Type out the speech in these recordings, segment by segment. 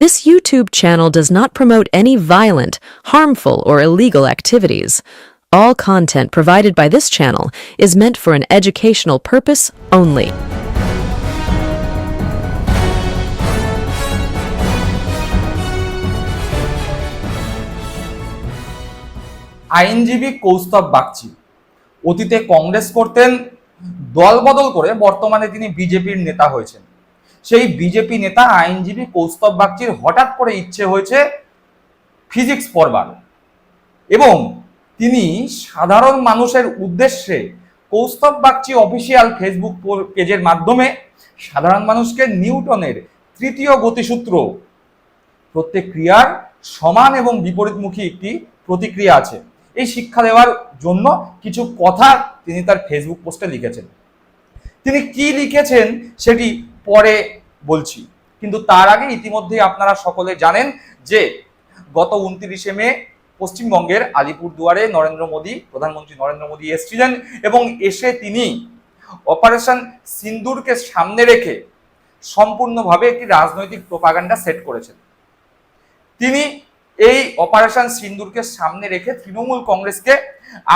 This YouTube channel does not promote any violent, harmful, or illegal activities. All content provided by this channel is meant for an educational purpose only. আইনজীবী কৌস্তব বাগচি অতীতে কংগ্রেস করতেন দলবদল করে বর্তমানে তিনি বিজেপির নেতা হয়েছেন সেই বিজেপি নেতা, আইনজীবী কৌস্তব বাগচির হঠাৎ করে ইচ্ছে হয়েছে ফিজিক্স পড়বার। এবং তিনি সাধারণ মানুষের উদ্দেশ্যে কৌস্তব বাগচি অফিসিয়াল ফেসবুক পেজের মাধ্যমে সাধারণ মানুষকে নিউটনের তৃতীয় গতিসূত্র, প্রত্যেক ক্রিয়ার সমান এবং বিপরীতমুখী একটি প্রতিক্রিয়া আছে। এই শিক্ষা দেওয়ার জন্য কিছু কথা তিনি তার ফেসবুক পোস্টে লিখেছেন। তিনি কি লিখেছেন সেটি পরে বলছি। কিন্তু তার আগে ইতিমধ্যে আপনারা সকলে জানেন যে গত উনত্রিশে মে পশ্চিমবঙ্গের আলিপুরদুয়ারে নরেন্দ্র মোদী, প্রধানমন্ত্রী নরেন্দ্র মোদী এসেছিলেন এবং এসে তিনি অপারেশন সিন্দুরকে সামনে রেখে সম্পূর্ণভাবে একটি রাজনৈতিক প্রোপাগান্ডা সেট করেছেন। তিনি এই অপারেশন সিন্দুরকে সামনে রেখে তৃণমূল কংগ্রেসকে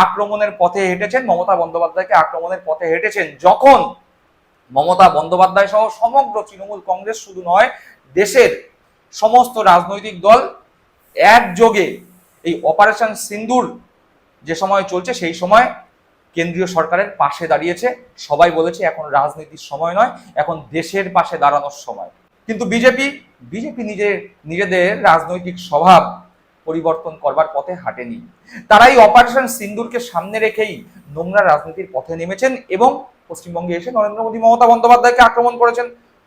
আক্রমণের পথে হেঁটেছেন, মমতা বন্দ্যোপাধ্যায়কে আক্রমণের পথে হেঁটেছেন। যখন মমতা বন্দ্যোপাধ্যায় সহ সমগ্র তৃণমূল কংগ্রেস শুধু নয়, দেশের সমস্ত রাজনৈতিক দল একযোগে এই অপারেশন সিন্দুর যে সময় চলছে, সেই সময় কেন্দ্রীয় সরকারের পাশে দাঁড়িয়েছে। সবাই বলেছে এখন রাজনীতির সময় নয়, এখন দেশের পাশে দাঁড়ানোর সময়। কিন্তু বিজেপি বিজেপি নিজের নিজেদের রাজনৈতিক স্বভাব পরিবর্তন করবার পথে হাঁটেনি। তারা এই অপারেশন সিন্দুরকে সামনে রেখেই নোংরা রাজনীতির পথে নেমেছেন এবং পশ্চিমবঙ্গে এসে নরেন্দ্র মোদী মমতা বন্দ্যোপাধ্যায়কে আক্রমণ করেছেন।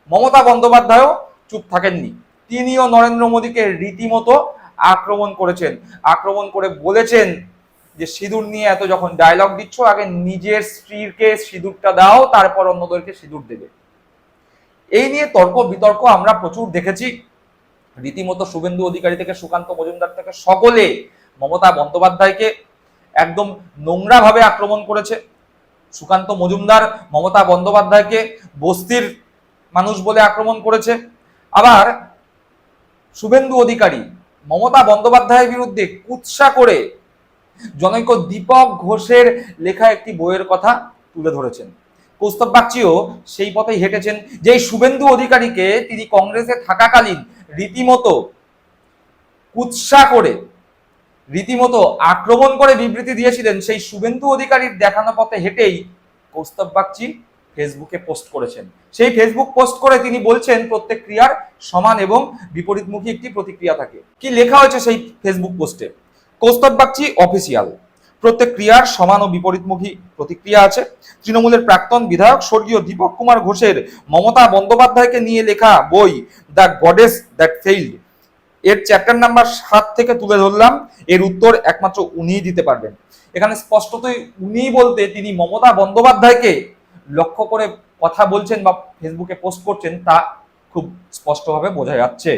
মমতা বন্দ্যোপাধ্যায়ও চুপ থাকেননি। তিনিও নরেন্দ্র মোদীকে রীতিমতো আক্রমণ করেছেন। আক্রমণ করে বলেছেন যে সিঁদুর নিয়ে এত যখন ডায়লগ দিচ্ছ, আগে নিজের স্ত্রীকে সিঁদুরটা দাও, তারপর অন্যদেরকে সিঁদুর দেবে। এই নিয়ে তর্ক বিতর্ক আমরা প্রচুর দেখেছি। রীতিমতো শুভেন্দু অধিকারী থেকে, সুকান্ত মজুমদার থেকে সকলে মমতা বন্দ্যোপাধ্যায়কে একদম নোংরাভাবে আক্রমণ করেছে। সুকান্ত মজুমদার, মমতা বন্দ্যোপাধ্যায়কে বস্তির মানুষ বলে আক্রমণ করেছে। আবার শুভেন্দু অধিকারী, মমতা বন্দ্যোপাধ্যায়ের বিরুদ্ধে কুৎসা করে জনৈক দীপক ঘোষের লেখা একটি বইয়ের কথা তুলে ধরেছেন। কৌস্তব বাগচিও সেই পথেই হেঁটেছেন যে শুভেন্দু অধিকারীকে তিনি কংগ্রেসে থাকাকালীন রীতিমতো কুৎসা করে রীতিমতো আক্রমণ করে বিবৃতি দিয়েছিলেন সেই শুভেন্দু অধিকারীর দেখানো পথে হেঁটেই কৌস্তব বাগচি ফেসবুকে পোস্ট করেছেন। সেই ফেসবুক পোস্ট করে তিনি বলছেন, প্রত্যেক ক্রিয়ার সমান এবং বিপরীতমুখী একটি প্রতিক্রিয়া থাকে। কি লেখা হয়েছে সেই ফেসবুক পোস্টে কৌস্তব বাগচি অফিসিয়াল প্রত্যেক ক্রিয়ার সমান ও বিপরীতমুখী প্রতিক্রিয়া আছে। তৃণমূলের প্রাক্তন বিধায়ক স্বর্গীয় দীপক কুমার ঘোষের মমতা বন্দ্যোপাধ্যায়কে নিয়ে লেখা বই, দ্য গডেস দ্যাট ফেইল্ড। এর চ্যাপ্টার নাম্বার সাত থেকে তুলে ধরলাম। এর উত্তর একমাত্র উনিই দিতে পারবেন। এখানে স্পষ্টতই উনি বলতে তিনি মমতা বন্দ্যোপাধ্যায়কে লক্ষ্য করে কথা বলছেন বা ফেসবুকে পোস্ট করছেন, তা খুব স্পষ্টভাবে বোঝা যাচ্ছে।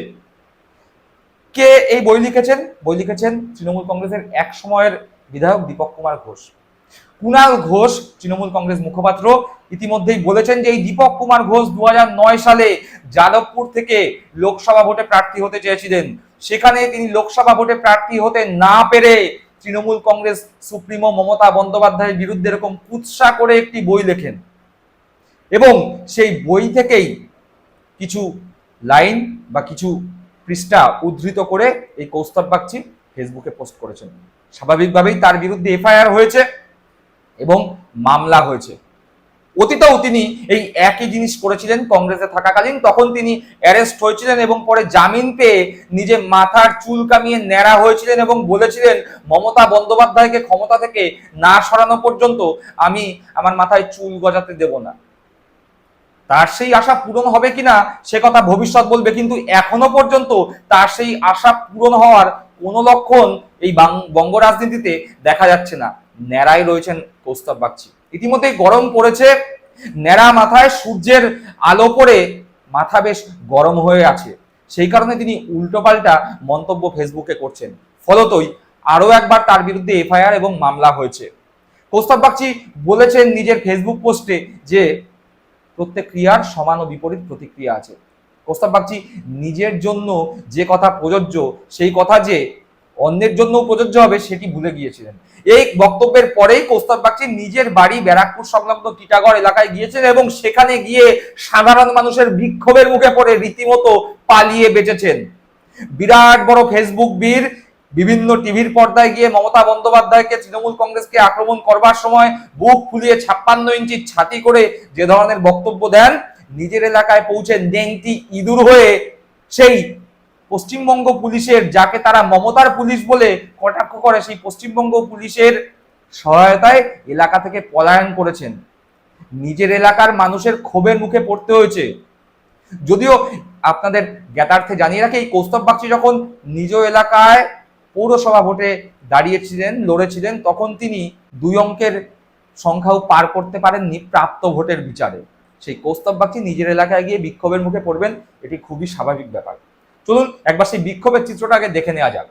কে এই বই লিখেছেন? বই লিখেছেন তৃণমূল কংগ্রেসের এক সময়ের বিধায়ক দীপক কুমার ঘোষ। কুণাল ঘোষ, তৃণমূল কংগ্রেস মুখপাত্র। ইতিমধ্যেই বলেছেন যে এই দীপক কুমার ঘোষ দু হাজার নয় সালে যাদবপুর থেকে লোকসভা ভোটে প্রার্থী হতে চেয়েছিলেন। সেখানে তিনি লোকসভা ভোটে প্রার্থী হতে না পেরে তৃণমূল কংগ্রেস, সুপ্রিমো মমতা বন্দ্যোপাধ্যায়ের বিরুদ্ধে এরকম কুৎসা করে একটি বই লেখেন। এবং সেই বই থেকেই কিছু লাইন বা কিছু পৃষ্ঠা উদ্ধৃত করে এই কৌস্তব বাগচি ফেসবুকে পোস্ট করেছেন। স্বাভাবিকভাবেই তার বিরুদ্ধে এফআইআর হয়েছে এবং মামলা হয়েছে। অতীতেও তিনি এই একই জিনিস করেছিলেন কংগ্রেসে থাকাকালীন। তখন তিনি অ্যারেস্ট হয়েছিলেন এবং পরে জামিন পেয়ে নিজে মাথার চুল কামিয়ে ন্যাড়া হয়েছিলেন এবং বলেছিলেন, মমতা বন্দ্যোপাধ্যায়কে ক্ষমতা থেকে না সরানো পর্যন্ত আমি আমার মাথায় চুল গজাতে দেব না। তার সেই আশা পূরণ হবে কিনা সে কথা ভবিষ্যৎ বলবে, কিন্তু এখনও পর্যন্ত তার সেই আশা পূরণ হওয়ার কোনো লক্ষণ এই বঙ্গ রাজনীতিতে দেখা যাচ্ছে না। ন্যাড়াই রয়েছেন কৌস্তব বাগচি। ইতিমধ্যেই গরম পড়েছে। ন্যাড়া মাথায় সূর্যের আলো পড়ে, মাথা বেশ গরম হয়ে আছে। সেই কারণে তিনি উল্টোপাল্টা মন্তব্য ফেসবুকে করছেন। ফলতই, আরও একবার তার বিরুদ্ধে এফআইআর এবং মামলা হয়েছে। কৌস্তব বাগচি বলেছেন নিজের ফেসবুক পোস্টে যে প্রত্যেক ক্রিয়ার সমান ও বিপরীত প্রতিক্রিয়া আছে। প্রস্তাব বাগচি, নিজের জন্য যে কথা প্রযোজ্য, সেই কথা যে অন্যের জন্য প্রযোজ্য হবে সেটি ভুলে গিয়েছিলেন। এই বক্তব্যের পরেই কোস্তাব বাগচি নিজের বাড়ি ব্যারাকপুর সংলগ্ন টিটাগড় এলাকায় গিয়েছেন এবং সেখানে গিয়ে সাধারণ মানুষের বিক্ষোভের মুখে পড়ে রীতিমতো পালিয়ে বেঁচেছেন। বিরাট বড় ফেসবুক বীর, বিভিন্ন টিভির পর্দায় গিয়ে মমতা বন্দ্যোপাধ্যায়কে, তৃণমূল কংগ্রেসকে আক্রমণ করবার সময় বুক ফুলিয়ে ছাপ্পান্ন ইঞ্চি ছাতি করে যে ধরনের বক্তব্য দেন, নিজের এলাকায় পৌঁছে নেংটি ইঁদুর হয়ে সেই পশ্চিমবঙ্গ পুলিশের, যাকে তারা মমতার পুলিশ বলে কটাক্ষ করে, সেই পশ্চিমবঙ্গ পুলিশের সহায়তায় এলাকা থেকে পলায়ন করেছেন। নিজের এলাকার মানুষের ক্ষোভের মুখে পড়তে হয়েছে। যদিও আপনাদের জ্ঞাতার্থে জানিয়ে রাখি, এই কৌস্তব বাগচি যখন নিজ এলাকায় পৌরসভা ভোটে দাঁড়িয়েছিলেন, লড়েছিলেন, তখন তিনি দুই অঙ্কের সংখ্যাও পার করতে পারেননি প্রাপ্ত ভোটের বিচারে। সেই কৌস্তব বাগচি নিজের এলাকায় গিয়ে বিক্ষোভের মুখে পড়বেন, এটি খুবই স্বাভাবিক ব্যাপার। চলুন একবার সেই বিক্ষোভের চিত্রটা আগে দেখে নেওয়া যাক।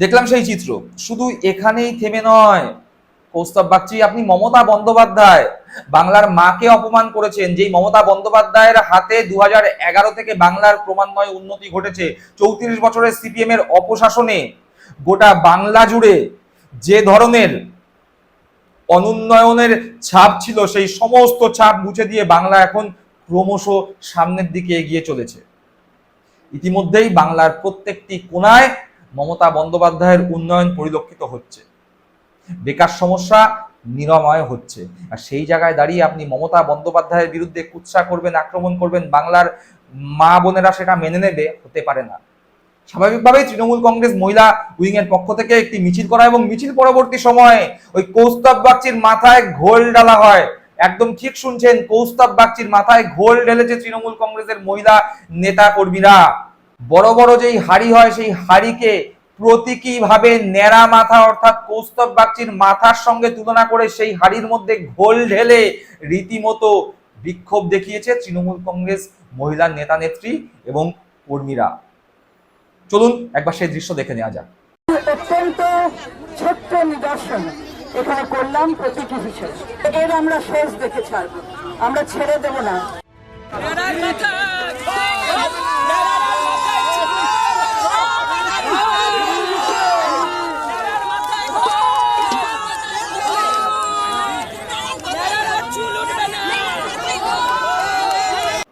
দেখলাম সেই চিত্র। শুধু এখানেই থেমে নয়, কৌস্তব বাগচি, আপনি মমতা বন্দ্যোপাধ্যায়, বাংলার মাকে অপমান করেছেন, যেই মমতা বন্দ্যোপাধ্যায়ের হাতে দু এগারো থেকে বাংলার ক্রমান্বয়ে উন্নতি ঘটেছে, চৌত্রিশ বছরের সিপিএম এর অপশাসনে, গোটা বাংলা জুড়ে যে ধরনের অনুন্নয়নের ছাপ ছিল, সেই সমস্ত ছাপ মুছে দিয়ে বাংলা এখন ক্রমশ সামনের দিকে এগিয়ে চলেছে। ইতিমধ্যেই বাংলার প্রত্যেকটি কোনায় মমতা বন্দ্যোপাধ্যায়ের উন্নয়ন পরিলক্ষিত হচ্ছে। বেকার সমস্যা নিরাময় হচ্ছে। আর সেই জায়গায় দাঁড়িয়ে আপনি মমতা বন্দ্যোপাধ্যায়ের বিরুদ্ধে কুৎসা করবেন, আক্রমণ করবেন, বাংলার মা বোনেরা সেটা মেনে নেবে, হতে পারে না। স্বাভাবিকভাবেই তৃণমূল কংগ্রেস মহিলা উইং এর পক্ষ থেকে একটি মিছিল করা এবং মিছিল পরবর্তী সময়ে ওই কৌস্তব বাগচির মাথায় ঘোল ডালা হয়। একদম ঠিক শুনছেন, কৌস্তব বাগচির মাথায় ঘোল ঢেলেছে তৃণমূল কংগ্রেসের মহিলা নেতা কর্মীরা। বড় বড় যেই হাড়ি হয় সেই হাড়িকে প্রতীকী ভাবে ন্যাড়া মাথা অর্থাৎ কৌস্তব বাগচির মাথার সঙ্গে তুলনা করে সেই হাড়ির মধ্যে ঘোল ঢেলে রীতিমতো বিক্ষোভ দেখিয়েছে তৃণমূল কংগ্রেস মহিলা নেতা নেত্রী এবং কর্মীরা। চলুন একবার সেই দৃশ্য দেখে নেওয়া যাক। অত্যন্ত ছোট্ট নিদর্শন এখানে করলাম প্রতীকী হিসেবে। এর আমরা শেষ দেখে ছাড়ব। আমরা ছেড়ে দেব না।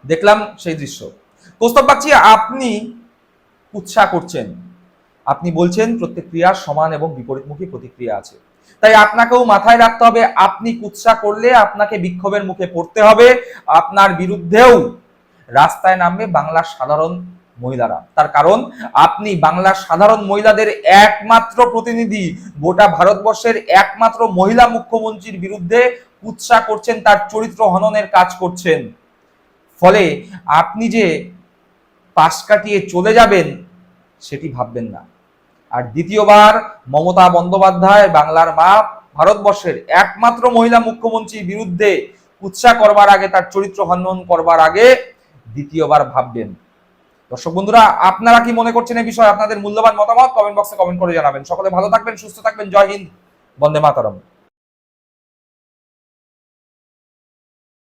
দেখলাম সেই দৃশ্য। কৌস্তব বাগচি আপনি উৎসাহ করছেন। আপনি বলছেন প্রত্যেক ক্রিয়ার সমান এবং বিপরীতমুখী প্রতিক্রিয়া আছে। তাই আপনাকেও মাথায় রাখতে হবে, আপনি কুৎসা করলে আপনাকে বিক্ষোভের মুখে পড়তে হবে। আপনার বিরুদ্ধেও রাস্তায় নামবে বাংলার সাধারণ মহিলারা। তার কারণ, আপনি বাংলার সাধারণ মহিলাদের একমাত্র প্রতিনিধি। গোটা ভারতবর্ষের একমাত্র মহিলা মুখ্যমন্ত্রীর বিরুদ্ধে কুৎসা করছেন, তার চরিত্র হননের কাজ করছেন। ফলে আপনি যে পাশ কাটিয়ে চলে যাবেন, সেটি ভাববেন না। আর দ্বিতীয়বার মমতা বন্দ্যোপাধ্যায় বাংলার মা ভারতবর্ষের একমাত্র মহিলা মুখ্যমন্ত্রীর বিরুদ্ধে উৎসাহ করবার আগে, তার চরিত্র হনন করবার আগে দ্বিতীয়বার ভাববেন। দর্শক বন্ধুরা, আপনারা কি মনে করছেন এই বিষয়ে? আপনাদের মূল্যবান মতামত কমেন্ট বক্সে কমেন্ট করে জানাবেন। সকলে ভালো থাকবেন, সুস্থ থাকবেন। জয় হিন্দ, বন্দে মাতারম।